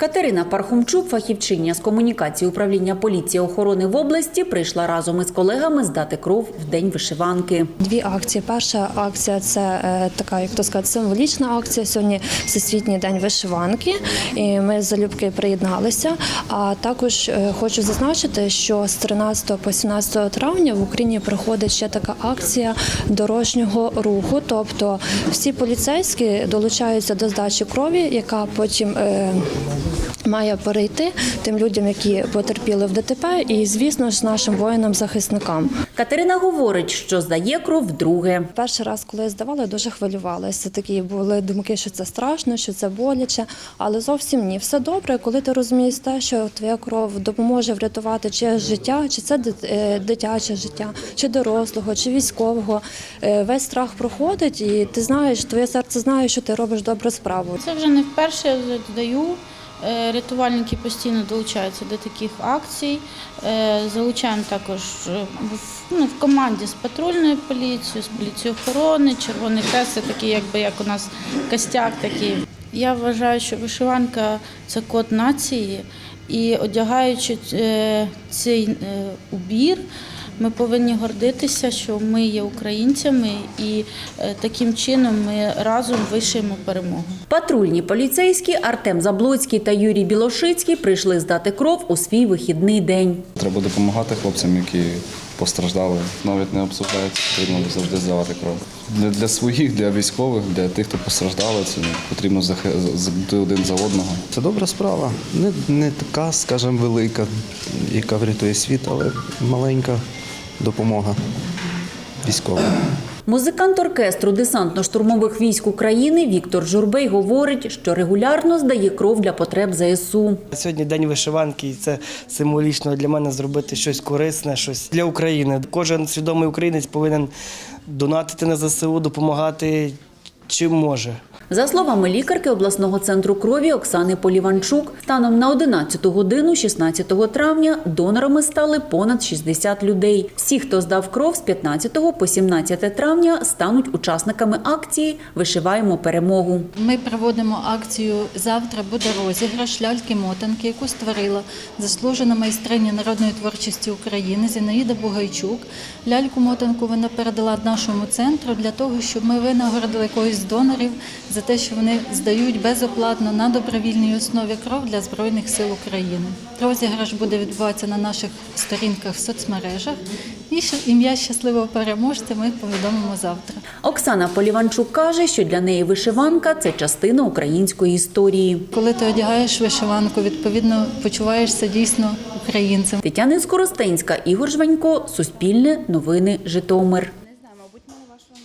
Катерина Пархомчук, фахівчиня з комунікації управління поліції охорони в області, прийшла разом із колегами здати кров в день вишиванки. Дві акції. Перша акція це е, така, як то сказати, символічна акція. Сьогодні Всесвітній день вишиванки. І ми залюбки приєдналися. А також е, хочу зазначити, що з 13 по 17 травня в Україні проходить ще така акція дорожнього руху. Тобто всі поліцейські долучаються до здачі крові, яка потім. Має перейти тим людям, які потерпіли в ДТП, і звісно ж нашим воїнам-захисникам. Катерина говорить, що здає кров вдруге. Перший раз, коли я здавала, я дуже хвилювалася. Такі були думки, що це страшно, що це боляче, але зовсім ні. Все добре, коли ти розумієш те, що твоя кров допоможе врятувати чиєсь життя, чи це е, дитяче життя, чи дорослого, чи військового. Е, Весь страх проходить, і ти знаєш, твоє серце знає, що ти робиш добру справу. Це вже не вперше я здаю. Е, Рятувальники постійно долучаються до таких акцій. Е, Залучаємо також е, в, ну, в команді з патрульною поліцією, з поліцією охорони, Червоний Хрест, це такий, якби як у нас костяк такий. Я вважаю, що вишиванка це код нації, і одягаючи цей убір. Ми повинні гордитися, що ми є українцями, і е, таким чином ми разом вишиємо перемогу. Патрульні поліцейські Артем Заблоцький та Юрій Білошицький прийшли здати кров у свій вихідний день. Треба допомагати хлопцям, які постраждали. Навіть не обсуждається, потрібно завжди здавати кров. Для, для своїх, для військових, для тих, хто постраждали, це потрібно захи- один за одного. Це добра справа. Не, не така, скажімо, велика, яка врятує світ, але маленька допомога військовим. Музикант оркестру десантно-штурмових військ України Віктор Журбей говорить, що регулярно здає кров для потреб ЗСУ. Сьогодні день вишиванки, і це символічно для мене зробити щось корисне, щось для України. Кожен свідомий українець повинен донатити на ЗСУ, допомагати чим може. За словами лікарки обласного центру крові Оксани Поліванчук, станом на 11 годину 16 травня донорами стали понад 60 людей. Всі, хто здав кров з 15 по 17 травня, стануть учасниками акції Вишиваємо перемогу. Ми проводимо акцію Завтра буде розіграш ляльки-мотанки, яку створила заслужена майстриня народної творчості України Зінаїда Бугайчук. Ляльку-мотанку вона передала нашому центру для того, щоб ми винагородили когось з донорів за те, що вони здають безоплатно на добровільній основі кров для Збройних сил України. Розіграш буде відбуватися на наших сторінках в соцмережах. І ім'я щасливого переможця ми повідомимо завтра. Оксана Поліванчук каже, що для неї вишиванка це частина української історії. Коли ти одягаєш вишиванку, відповідно почуваєшся дійсно українцем. Тетяна Скоростенська, Ігор Жванько, Суспільне, Новини, Житомир.